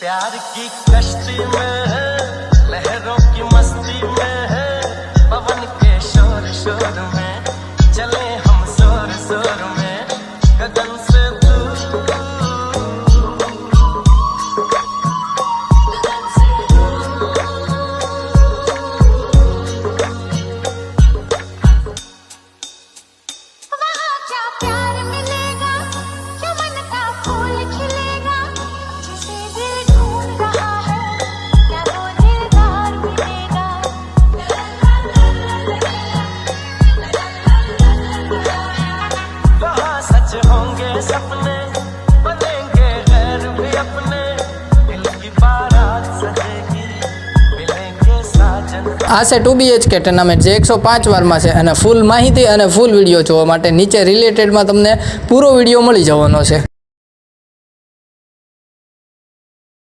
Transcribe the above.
प्यार की कश्ती होंगे सपने बनेंगे गैर भी अपने दिल की बारात सजेगी मिलेंगे साजन આ છે ટુ બીએચકે ટુર્નામેન્ટ જે એકસો પાંચ વારમાં છે અને ફૂલ માહિતી અને ફૂલ વિડીયો જોવા માટે નીચે રિલેટેડમાં તમને પૂરો વિડીયો મળી જવાનો છે